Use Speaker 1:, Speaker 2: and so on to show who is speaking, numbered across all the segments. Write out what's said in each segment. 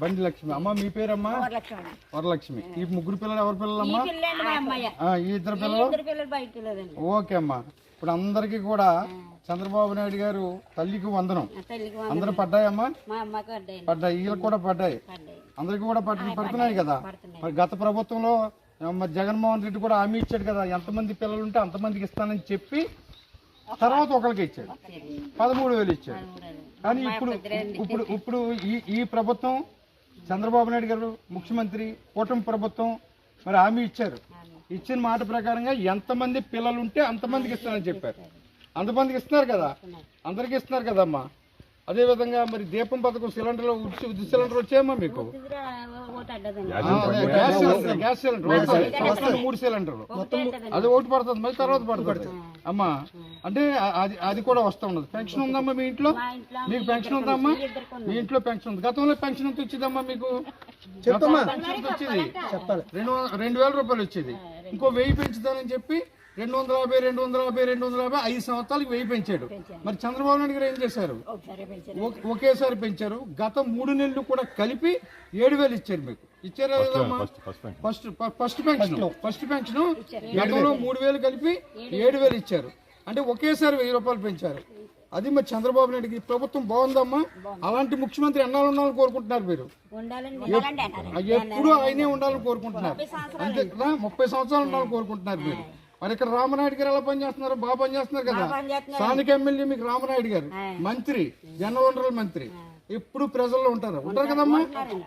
Speaker 1: బండి లక్ష్మి
Speaker 2: అమ్మ మీ పేరమ్మా?
Speaker 1: లక్ష్మి
Speaker 2: వరలక్ష్మి. ఈ ముగ్గురు పిల్లలు ఎవరి పిల్లలమ్మా ఈ ఇద్దరు పిల్లలు? ఓకే అమ్మా. ఇప్పుడు అందరికీ కూడా చంద్రబాబు నాయుడు గారు తల్లికి వందనం. అందరూ పడ్డాయమ్మా? పడ్డాయి. వీళ్ళకి కూడా పడ్డాయి. అందరికి కూడా పడుతున్నాయి కదా? గత ప్రభుత్వంలో జగన్మోహన్ రెడ్డి కూడా హామీ ఇచ్చాడు కదా. ఎంతమంది పిల్లలు ఉంటే అంతమందికి ఇస్తానని చెప్పి తర్వాత ఒకరికి ఇచ్చాడు. పదమూడు వేలు ఇచ్చాడు. కానీ ఇప్పుడు ఇప్పుడు ఇప్పుడు ఈ ఈ ప్రభుత్వం చంద్రబాబు నాయుడు గారు ముఖ్యమంత్రి కూటమి ప్రభుత్వం మరి హామీ ఇచ్చారు. ఇచ్చిన మాట ప్రకారంగా ఎంతమంది పిల్లలు ఉంటే అంతమందికి ఇస్తానని చెప్పారు. అంతమందికి ఇస్తున్నారు కదా. అందరికి ఇస్తున్నారు కదమ్మా. అదే విధంగా మరి దీపం పథకం సిలిండర్లు ఉచిత సిలిండర్ వచ్చాయమ్మా మీకు? Gas cylinder gas cylinder. మొత్తం మూడు సిలిండర్లు. అది ఒకటి పడుతుంది మళ్ళీ తర్వాత పడుతుంది. అమ్మా అంటే అది అది కూడా వస్తా ఉన్నది పెన్షన్ ఉందమ్మా మీ ఇంట్లో?
Speaker 1: మా ఇంట్లో
Speaker 2: మీకు పెన్షన్ ఉందమ్మా? మీ ఇంట్లో పెన్షన్ ఉంది. గతంలో పెన్షన్ ఎంత వచ్చిందమ్మా మీకు? చెప్పమ్మా. వచ్చేది? చెప్పాలి. రెండు రెండు వేల రూపాయలు వచ్చేది. ఇంకో వెయ్యి పెంచుతానని చెప్పి రెండు వందల యాభై రెండు వందల యాభై రెండు వందల యాభై ఐదు సంవత్సరాలకు వెయ్యి పెంచాడు. మరి చంద్రబాబు నాయుడు గారు ఏం చేశారు?
Speaker 1: ఒకసారి పెంచారు.
Speaker 2: ఒకే- ఒకేసారి పెంచారు. గత మూడు నెలలు కూడా కలిపి ఏడు వేలు ఇచ్చారు మీకు. ఇచ్చారా లేదమ్మా first first pension first pension గతంలో మూడు వేలు కలిపి ఏడు వేలు. ఇచ్చారు. అంటే ఒకేసారి వెయ్యి రూపాయలు పెంచారు. అది మరి చంద్రబాబు నాయుడుకి ఈ ప్రభుత్వం బాగుందమ్మా? అలాంటి ముఖ్యమంత్రి ఎన్నాళ్ళు ఉండాలని కోరుకుంటున్నారు మీరు? ఎప్పుడు ఆయనే ఉండాలని కోరుకుంటున్నారు. అంతే కదా ముప్పై సంవత్సరాలు ఉండాలని కోరుకుంటున్నారు మీరు. మరి ఇక్కడ రామనాయుడు గారు ఎలా పనిచేస్తున్నారు? బాగా పనిచేస్తున్నారు కదా. స్థానిక ఎమ్మెల్యే మీకు రామనాయుడు గారు. మంత్రి జనవనరుల మంత్రి. ఎప్పుడు ప్రజల్లో ఉంటారు. ఉంటారు. కదమ్మా?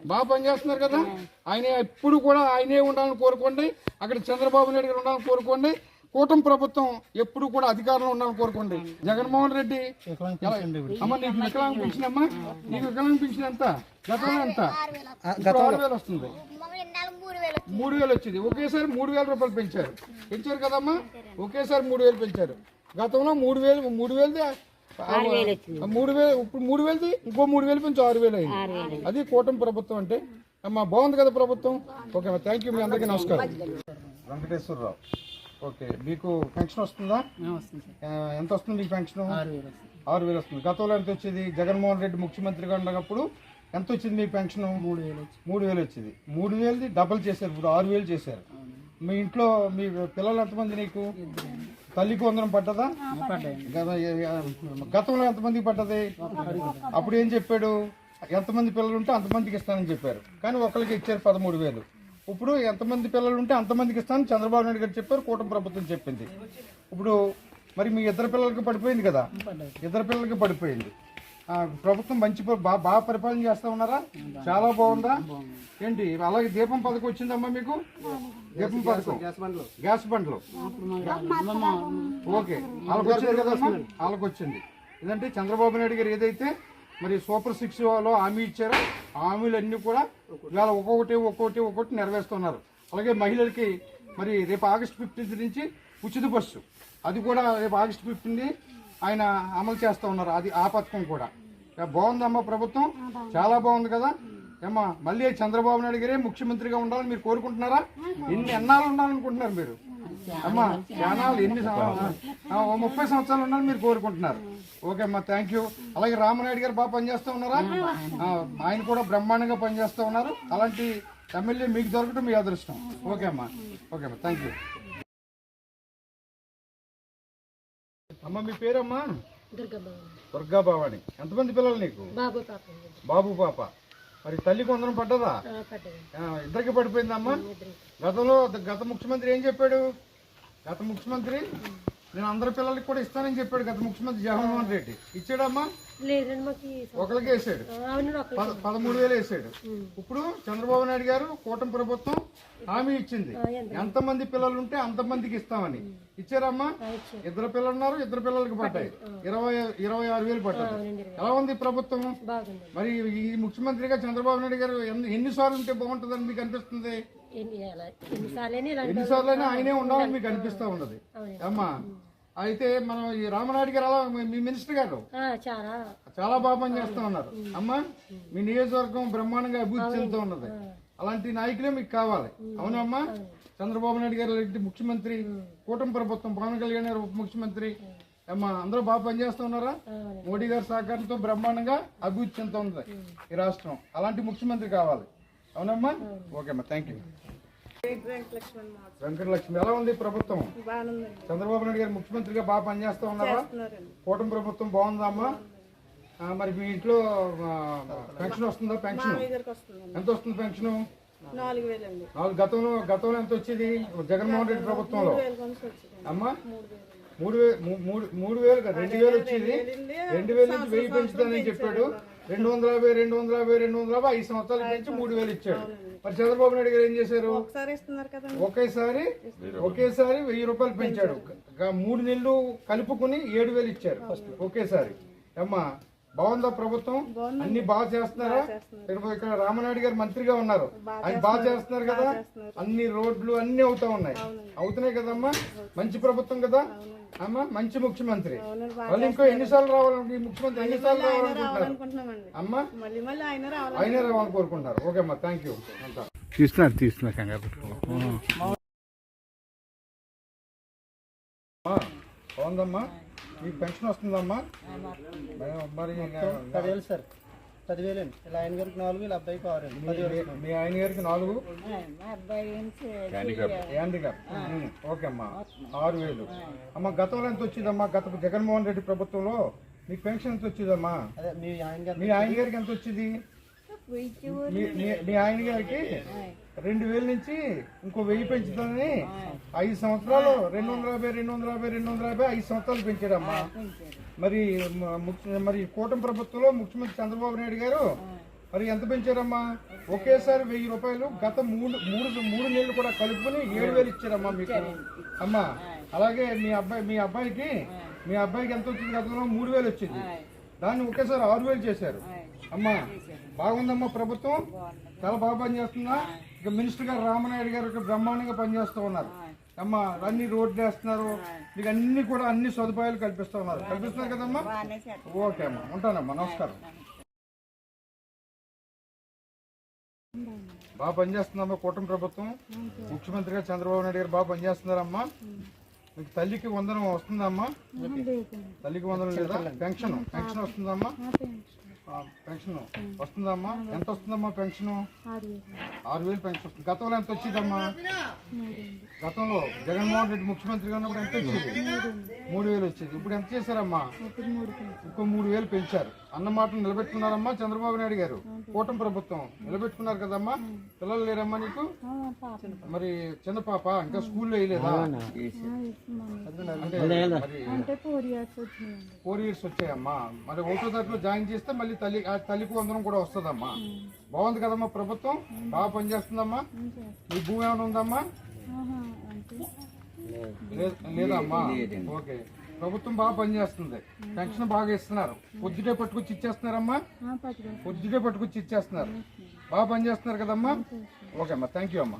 Speaker 2: బాగా పనిచేస్తున్నారు కదా. ఆయన ఎప్పుడు కూడా ఆయనే ఉండాలని కోరుకోండి. అక్కడ చంద్రబాబు నాయుడు గారు ఉండాలని కోరుకోండి. కూటమి ప్రభుత్వం ఎప్పుడు కూడా అధికారంలో ఉండాలని కోరుకోండి. జగన్మోహన్ రెడ్డి అమ్మ నీకు వికలాంగ పెన్షన్ అమ్మా. నీకు వికలాంగ పెన్షన్ ఎంత? గతంలో ఎంత? ఇప్పుడు ఆరు వేలు వస్తుంది. మూడు వేలు వచ్చింది. ఒకేసారి మూడు వేల రూపాయలు పెంచారు. పెంచారు కదమ్మా? ఒకేసారి మూడు వేలు పెంచారు. గతంలో మూడు వేలు మూడు వేలది మూడు వేలు ఇప్పుడు మూడు వేలది ఇంకో మూడు వేలు పెంచి ఆరు వేలు అయింది. అది కూటమి ప్రభుత్వం అంటే. అమ్మా బాగుంది కదా ప్రభుత్వం. ఓకే అమ్మా థ్యాంక్ యూ మీ అందరికీ నమస్కారం. వెంకటేశ్వరరావు. ఓకే. మీకు పెన్షన్ వస్తుందా? ఎంత వస్తుంది మీకు పెన్షన్? ఆరు వేలు వస్తుంది. గతంలో ఎంత వచ్చేది? జగన్మోహన్ రెడ్డి ముఖ్యమంత్రిగా ఉన్నప్పుడు ఎంత వచ్చింది మీ పెన్షన్? మూడు వేలు మూడు వేలు వచ్చింది. మూడు వేలది డబల్ చేశారు. ఇప్పుడు ఆరు వేలు చేశారు. మీ ఇంట్లో మీ పిల్లలు ఎంతమంది నీకు? తల్లికి వందనం పడ్డదా? గత- గతంలో ఎంతమందికి పడ్డది? అప్పుడు ఏం చెప్పాడు? ఎంతమంది పిల్లలు ఉంటే అంతమందికి ఇస్తానని చెప్పారు. కానీ ఒకరికి ఇచ్చారు పదమూడు వేలు. ఇప్పుడు ఎంతమంది పిల్లలు ఉంటే అంతమందికి ఇస్తానని చంద్రబాబు నాయుడు గారు చెప్పారు కూటమి ప్రభుత్వం చెప్పింది. ఇప్పుడు మరి మీ ఇద్దరు పిల్లలకి పడిపోయింది కదా? ఇద్దరు పిల్లలకి పడిపోయింది. ఆ, ప్రభుత్వం మంచి బాగా పరిపాలన చేస్తా ఉన్నారా? చాలా బాగుందా? ఏంటి అలాగే దీపం పథకం వచ్చిందమ్మా మీకు? దీపం పథకం. గ్యాస్ బండ్లు. ఓకే వాళ్ళకి వచ్చింది కదమ్మా? వాళ్ళకి వచ్చింది ఇదంటే చంద్రబాబు నాయుడు గారు ఏదైతే మరి సూపర్ సిక్స్లో హామీ ఇచ్చారో. ఆ హామీలన్నీ కూడా ఇవాళ ఒక్కొక్కటి ఒక్కొక్కటి ఒక్కొక్కటి నెరవేరుస్తున్నారు. అలాగే మహిళలకి మరి రేపు ఆగస్ట్ ఫిఫ్టీన్త్ నుంచి ఉచిత బస్సు. అది కూడా రేపు ఆగస్ట్ ఫిఫ్టీన్ ఆయన అమలు చేస్తూ ఉన్నారు. అది ఆ పథకం కూడా. బాగుందమ్మా ప్రభుత్వం. చాలా బాగుంది కదా. ఏమ్మా మళ్ళీ చంద్రబాబు నాయుడు గారే ముఖ్యమంత్రిగా ఉండాలని మీరు కోరుకుంటున్నారా? ఎన్ని ఎన్నాళ్ళు ఉండాలనుకుంటున్నారు మీరు? అమ్మా చానాలు ఎన్ని ముప్పై సంవత్సరాలు ఉండాలని మీరు కోరుకుంటున్నారు. ఓకే అమ్మా థ్యాంక్ యూ అలాగే రామనాయుడు గారు బాగా పనిచేస్తూ ఉన్నారా? ఆయన కూడా బ్రహ్మాండంగా పనిచేస్తూ ఉన్నారు. అలాంటి ఎమ్మెల్యే మీకు దొరకడం మీ అదృష్టం. ఓకే అమ్మా ఓకే అమ్మా థ్యాంక్ యూ అమ్మ మీ పేరమ్మా? దుర్గా భవాని ఎంతమంది పిల్లలు నీకు?
Speaker 1: బాబు పాప
Speaker 2: మరి తల్లి కొందరం పడ్డదా? ఇద్దరికి పడిపోయిందమ్మా గతంలో గత ముఖ్యమంత్రి ఏం చెప్పాడు? గత ముఖ్యమంత్రి? నేను అందరి పిల్లలకి కూడా ఇస్తానని చెప్పాడు గత ముఖ్యమంత్రి జగన్మోహన్ రెడ్డి. ఇచ్చాడమ్మా? ఒకరికి వేసాడు. పదమూడు వేలు వేసాడు. ఇప్పుడు చంద్రబాబు నాయుడు గారు కూటమి ప్రభుత్వం హామీ ఇచ్చింది. ఎంతమంది పిల్లలు ఉంటే అంతమందికి ఇస్తామని. ఇచ్చారమ్మా? ఇద్దరు పిల్లలు ఉన్నారు ఇద్దరు పిల్లలకి పడ్డాయి. ఇరవై ఇరవై ఆరు వేలు పడ్డాయి. ఎలా ఉంది ప్రభుత్వం? మరి ఈ ముఖ్యమంత్రిగా చంద్రబాబు నాయుడు గారు ఎన్ని- ఎన్నిసార్లు ఉంటే బాగుంటుందని మీకు అనిపిస్తుంది?
Speaker 1: ఎన్ని ఎలా ఎన్నిసార్లు ఇలా
Speaker 2: ఎన్నిసార్లు ఆయనే ఉండాలని మీకు అనిపిస్తా ఉన్నది. అమ్మా అయితే మనం ఈ రామనాయుడు గారు అలా మీ మినిస్టర్ గారు.
Speaker 1: చాలా.
Speaker 2: బాగా పనిచేస్తా ఉన్నారు. అమ్మా మీ నియోజకవర్గం బ్రహ్మాండంగా అభివృద్ధి చెందుతూ ఉన్నది. అలాంటి నాయకులే మీకు కావాలి. అవునమ్మా చంద్రబాబు నాయుడు గారు లాంటి ముఖ్యమంత్రి కూటమి ప్రభుత్వం పవన్ కళ్యాణ్ గారు ఉప ముఖ్యమంత్రి. అమ్మా అందరూ బాగా పనిచేస్తూ ఉన్నారా? మోడీ గారి సహకారంతో బ్రహ్మాండంగా అభివృద్ధి చెందుతుంది ఈ రాష్ట్రం. అలాంటి ముఖ్యమంత్రి కావాలి. అవునమ్మా? ఓకే అమ్మా థ్యాంక్ యూ వెంకటలక్ష్మి ఎలా ఉంది ప్రభుత్వం? చంద్రబాబు నాయుడు గారు ముఖ్యమంత్రిగా బాగా పనిచేస్తూ ఉన్నారా? కూటమి ప్రభుత్వం బాగుందా అమ్మా? ఆ, మరి మీ ఇంట్లో పెన్షన్ వస్తుందా? పెన్షన్? ఎంత వస్తుంది పెన్షన్?
Speaker 3: నాలుగు
Speaker 2: గతంలో గతంలో ఎంత వచ్చేది? జగన్మోహన్ రెడ్డి ప్రభుత్వంలో? అమ్మా? మూడు వేలు. మూడు మూడు వేలు కదా రెండు వేలు వచ్చేది? రెండు వేలు నుంచి వెయ్యి పెంచుతానని చెప్పాడు. రెండు వందల యాభై రెండు వందల యాభై రెండు వందల యాభై ఐదు సంవత్సరాలు పెంచి మూడు వేలు ఇచ్చాడు. మరి చంద్రబాబు నాయుడు గారు ఏం చేశారు?
Speaker 3: ఒకసారి
Speaker 2: ఒకేసారి ఒకేసారి వెయ్యి రూపాయలు పెంచాడు. గ- మూడు నెలలు కలుపుకుని ఏడు వేలు ఇచ్చారు ఒకేసారి. అమ్మా బాగుందా ప్రభుత్వం? అన్ని బాగా చేస్తున్నారా? ఇక్కడ ఇక్కడ రామనాయుడు గారు మంత్రిగా ఉన్నారు. ఆయన బాగా చేస్తున్నారు కదా? అన్ని రోడ్లు అన్ని అవుతా ఉన్నాయి. అవుతున్నాయి కదమ్మా? మంచి ప్రభుత్వం కదా? అమ్మా మంచి ముఖ్యమంత్రి. వాళ్ళు ఇంకో ఎన్నిసార్లు రావాలని ఈ ముఖ్యమంత్రి ఎన్నిసార్లు రావాలనుకుంటున్నారు? అమ్మా?
Speaker 3: మళ్ళీ మళ్ళీ ఆయన రావాలి
Speaker 2: ఆయనే రావాలని కోరుకుంటున్నారు. ఓకే అమ్మా థ్యాంక్ యూ
Speaker 4: తీస్తున్నారు తీస్తున్నారు కంగారు
Speaker 2: బాగుందమ్మా? మీకు పెన్షన్ వస్తుందమ్మా? మరి-
Speaker 5: పదివేలు సార్. పదివేలు అండి. ఇలా ఆయన గారికి నాలుగు ఇలా అబ్బాయికి ఆరు
Speaker 2: మీ- ఆయన గారికి నాలుగు? హ్యాండిక్యాప్ ఓకే అమ్మా. ఆరు వేలు. అమ్మ గతంలో ఎంత వచ్చిందమ్మా? గత జగన్మోహన్ రెడ్డి ప్రభుత్వంలో మీకు పెన్షన్ ఎంత వచ్చిందమ్మా?
Speaker 5: అదే మీ ఆయన గారు
Speaker 2: మీ ఆయన గారికి ఎంత వచ్చింది? మీ- ఆయన గారికి రెండు వేల నుంచి ఇంకో వెయ్యి పెంచుతానని ఐదు సంవత్సరాలు రెండు వందల యాభై రెండు వందల యాభై రెండు వందల యాభై ఐదు సంవత్సరాలు పెంచాడమ్మా మరి మరి కూటమి ప్రభుత్వంలో ముఖ్యమంత్రి చంద్రబాబు నాయుడు గారు మరి ఎంత పెంచారమ్మా? ఒకేసారి వెయ్యి రూపాయలు గత మూడు మూడు మూడు నెలలు కూడా కలుపుకొని ఏడు వేలు ఇచ్చారమ్మా మీకు. అమ్మా అలాగే మీ అబ్బాయి మీ అబ్బాయికి మీ అబ్బాయికి ఎంత వచ్చింది గతంలో? మూడు వేలు వచ్చింది. దాన్ని ఒకేసారి ఆరు వేలు చేశారు. అమ్మా బాగుందమ్మా ప్రభుత్వం? చాలా బాగా పనిచేస్తుందా? ఇక మినిస్టర్ గారు రామనాయుడు గారు ఇక్కడ బ్రహ్మాండంగా పనిచేస్తూ ఉన్నారు. అమ్మా అన్ని రోడ్లు వేస్తున్నారు. మీకు అన్ని కూడా అన్ని సదుపాయాలు కల్పిస్తూ ఉన్నారు. కల్పిస్తున్నారు కదమ్మా? ఓకే అమ్మా ఉంటానమ్మా నమస్కారం. బాగా పనిచేస్తుందమ్మా కూటమి ప్రభుత్వం. ముఖ్యమంత్రిగా చంద్రబాబు నాయుడు గారు బాగా పనిచేస్తున్నారమ్మా. మీకు తల్లికి వందనం వస్తుందమ్మా. తల్లికి వందనం లేదా? పెన్షన్ పెన్షన్ వస్తుందమ్మా. పెన్షన్. వస్తుందమ్మా? ఎంత వస్తుందమ్మా పెన్షన్? ఆరు వేలు. పెన్షన్. వస్తుంది గతంలో ఎంత వచ్చిందమ్మా? గతంలో జగన్మోహన్ రెడ్డి ముఖ్యమంత్రిగా ఉన్నప్పుడు ఎంత వచ్చేది? మూడు వేలు వచ్చేది. ఇప్పుడు ఎంత చేశారమ్మా? ఇంకో మూడు వేలు పెంచారు. అన్న మాటలు నిలబెట్టుకున్నారమ్మా చంద్రబాబు నాయుడు గారు. కూటమి ప్రభుత్వం నిలబెట్టుకున్నారు కదమ్మా? పిల్లలు లేరమ్మా నీకు? మరి చిన్న పాప ఇంకా స్కూల్లో వేయలేదా?
Speaker 3: Four years
Speaker 2: వచ్చాయమ్మా. మరి ఒకటో తరగతిలో జాయిన్ చేస్తే మళ్ళీ తల్లి ఆ తల్లికి వందనం కూడా వస్తుందమ్మా. బాగుంది కదమ్మా ప్రభుత్వం? బాగా పనిచేస్తుందమ్మా. మీ భూమి ఏమైనా ఉందమ్మా? లేదమ్మా ఓకే. ప్రభుత్వం బాగా పనిచేస్తుంది. పెన్షన్ బాగా ఇస్తున్నారు. పొద్దుటే పట్టుకొచ్చి ఇచ్చేస్తున్నారమ్మా? పొద్దుటే పట్టుకొచ్చి ఇచ్చేస్తున్నారు. బాగా పనిచేస్తున్నారు కదమ్మా? ఓకే అమ్మా థ్యాంక్ యూ అమ్మా.